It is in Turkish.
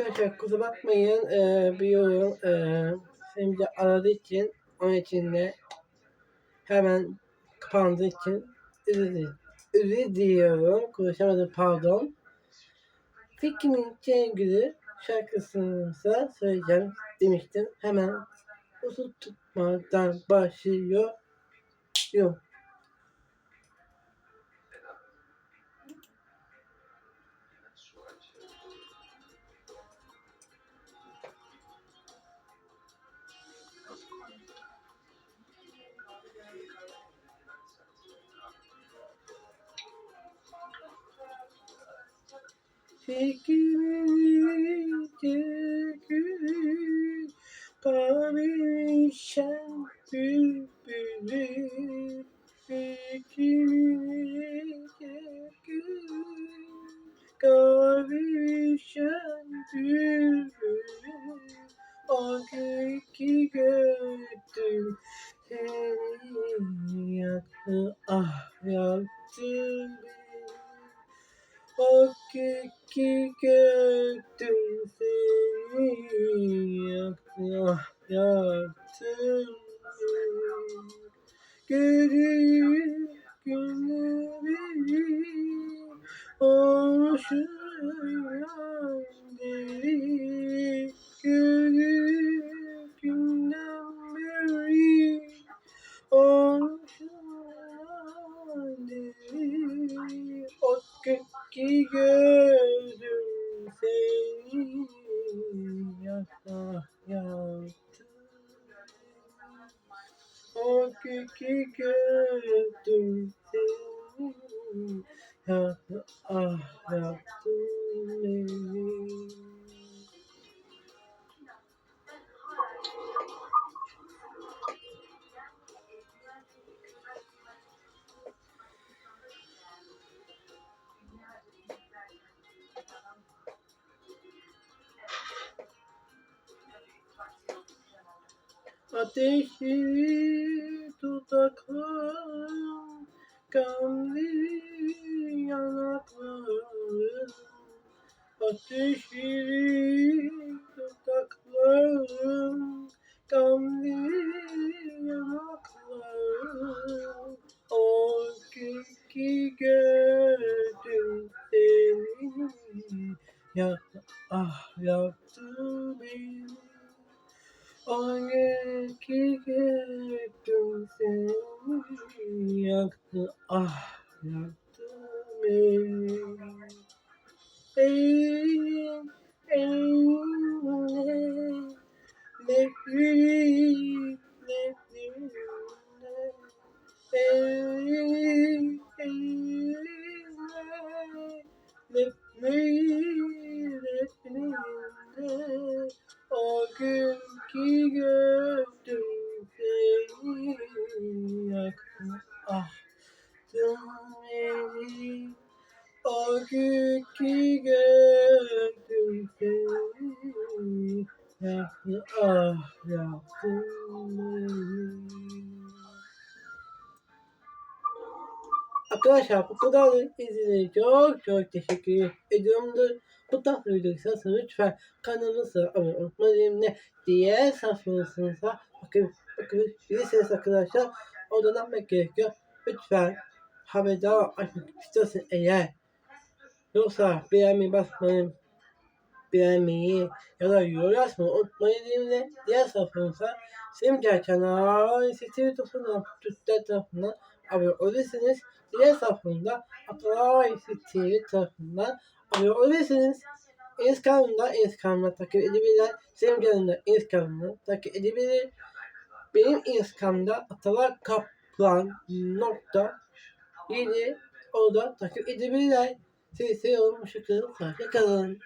Arkadaşlar kusura bakmayın ee, bir yorum ee, aradığı için onun için de hemen kapandığı için özür dilerim. Özür diliyorum. Konuşamadım pardon. Fikrimin Cengül'ü şarkısını ise söyleyeceğim demiştim. Hemen uzun tutmadan başlıyor. Yok. Fikrimi Cengül'ü kavuşan bülbülü Fikrimi Cengül'ü kavuşan bülbülü O ki gördüm seni yaktı ah yaktın ki gördüm seni yaktın yaktın Gönül günleri olmuşum gün ki gördüm seni yaktın yaktın O gün ki gördüm seni yaktın ah yaktın Ateşli dudaklarım, gamlı yanaklarım. Ateşli dudaklarım, gamlı yanaklarım. O gün ki gördüm seni, yaktı, ah yaktı ah yaktı beni. Eğim beni O gün ki gördüm seni yaktın ah yaktın beni Arkadaşlar bu kadar izlediğiniz çok çok teşekkür ediyorumdur. Bu tarz videoysa lütfen kanalımıza abone olmayı ne diye saflıyorsunuzsa bakın bakın bilirsiniz arkadaşlar oradan yapmak gerekiyor. Lütfen haberdar açmak istiyorsan eğer yoksa beğenmeyi basmayın beğenmeyi ya da yorum yazmayı unutmayın diyeyim diğer saflıyorsa Simger kanal site videosundan Türkler tarafından abone olursunuz. Diğer safhında Atalay TV tarafından abone olabilirsiniz. Instagram'da Instagram'da takip edebilirler. Simge'nin Instagram'da takip edebilir. Benim Instagram'da Atalay Kaplan nokta 7 orada takip edebilirler. Sizi seviyorum. Hoşçakalın. Hoşçakalın.